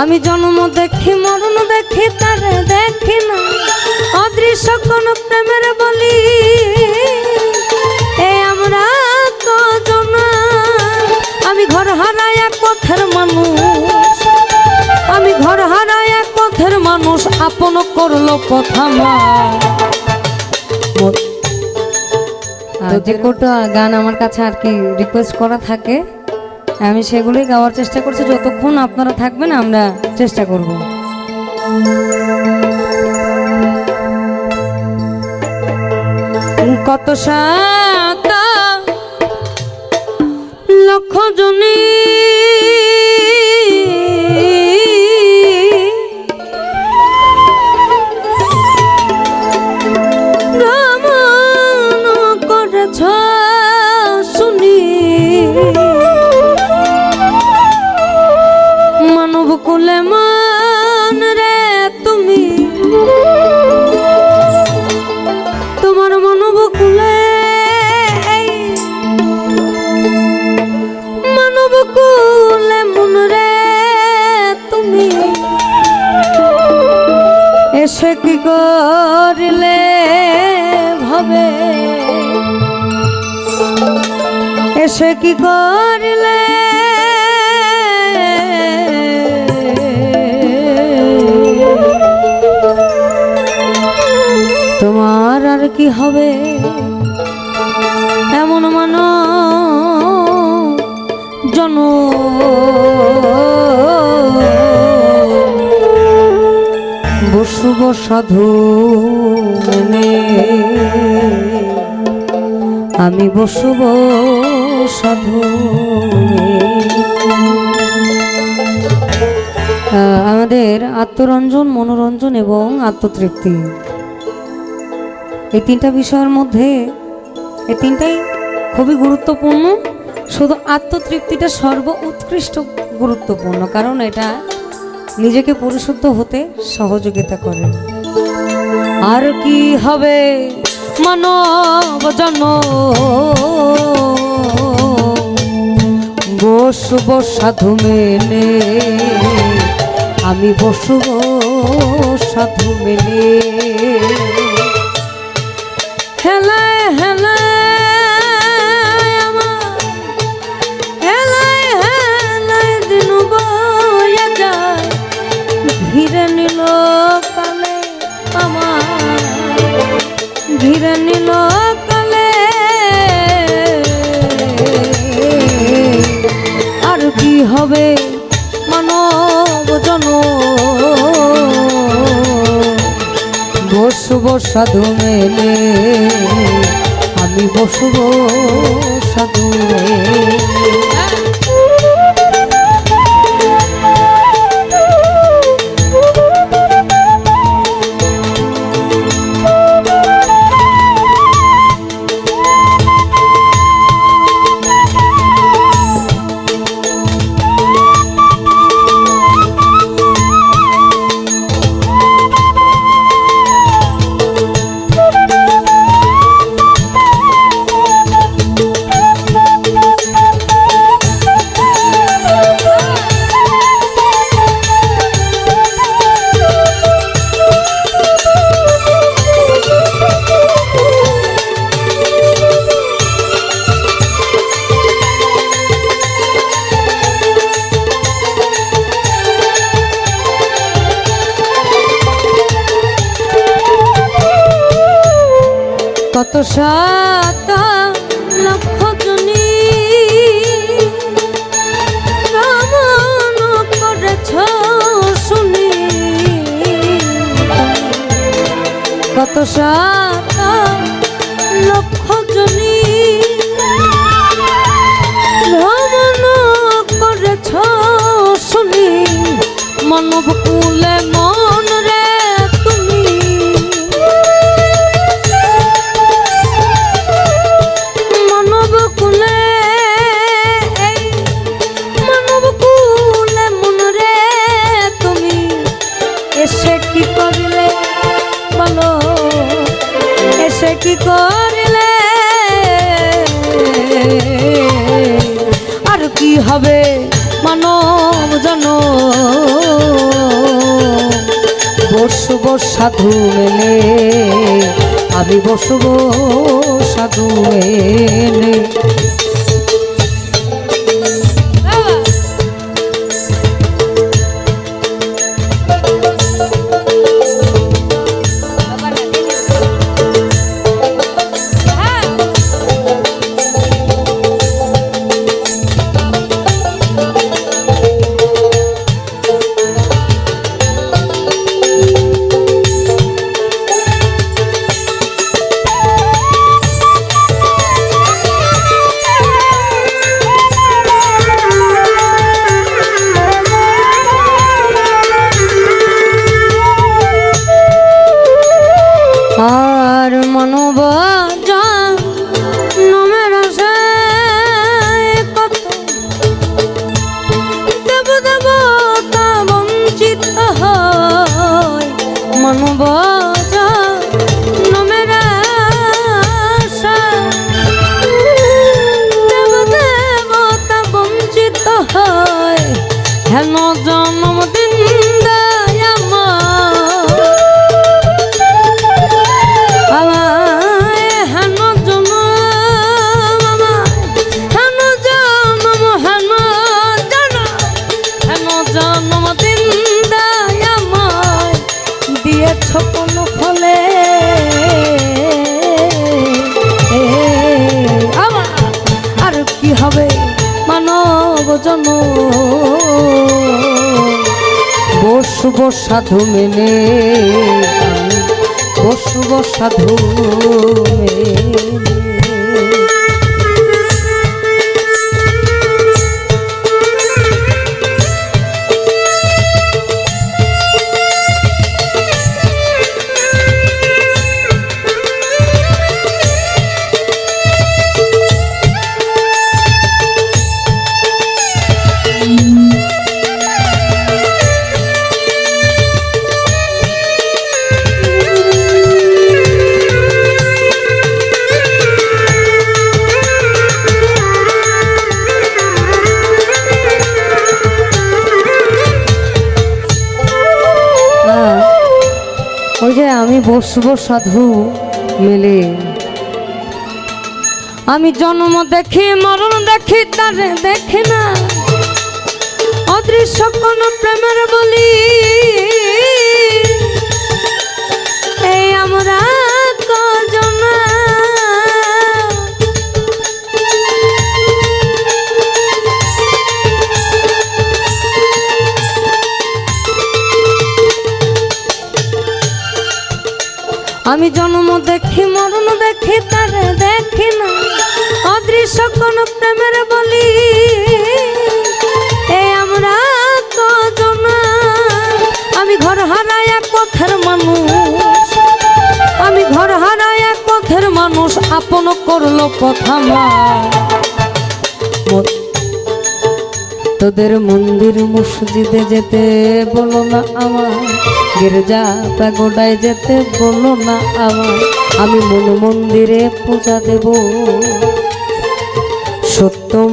আমি জন্ম দেখি মরণ দেখি তার দেখি না। অদৃশ্য কোন প্রেমের বলি। এ আমরা কজন আমি ঘর হারাই এক পথের মানুষ। আমি ঘর হারাই এক পথের মানুষ আপন করল কথা মা যে কটা গান আমার কাছে আর কি রিকোয়েস্ট করা থাকে? আমি সেগুলোই গাওয়ার চেষ্টা করছি। যতক্ষণ আপনারা থাকবেন আমরা চেষ্টা করব। কত সাত এসে কি করিলে? তোমার আর কি হবে? এমন মান জন বসুব সাধু আমি বসুব সাধু আমাদের আত্মরঞ্জন, মনোরঞ্জন এবং আত্মতৃপ্তি। এই তিনটা বিষয়ের মধ্যে, এই তিনটাই খুবই গুরুত্বপূর্ণ। শুধু আত্মতৃপ্তিটা সর্ব উৎকৃষ্ট গুরুত্বপূর্ণ, কারণ এটা নিজেকে পরিশুদ্ধ হতে সহযোগিতা করে। আর কি হবে মানব জন বসব সাধু মেনে। আমি বসব সাধু মেনে। হেলায় হেলায় হবে মানব জন। বসব সাধু মেলে আমি বসব সাধু মেলে। কত শত লক্ষ জনী করেছ শুনি। কত শত লক্ষ জনী ভ্রমণ করেছ শুনি। মানব কুলে মন হবে মানব জন। বসব সাধু মেলে আমি বসব সাধু মেলে মানব নমের দেব দেব তা বঞ্চিত হয় হেন জন্মদিন বসব সাধু মেনে বসব সাধু মেনে। বসবো সাধু মেলে। আমি জন্ম দেখি, মরণ দেখি, তারে দেখি না। অদৃশ্য কোন প্রেমের বলি। এই আমরা দেখি, মরণ দেখি, তার দেখি না। অদৃশ্য কোন প্রেমের বলি। এ আমরা কজনা? আমি ঘর হারায় এক পথের মানুষ। আমি ঘর হারায় এক পথের মানুষ, আপন করল কথা মা তোদের মন্দির মসজিদে যেতে বলো না আমার গির্জা প্যাগোডায় যেতে বলো না আমার আমি মন মন্দিরে পূজা দেব। সত্যম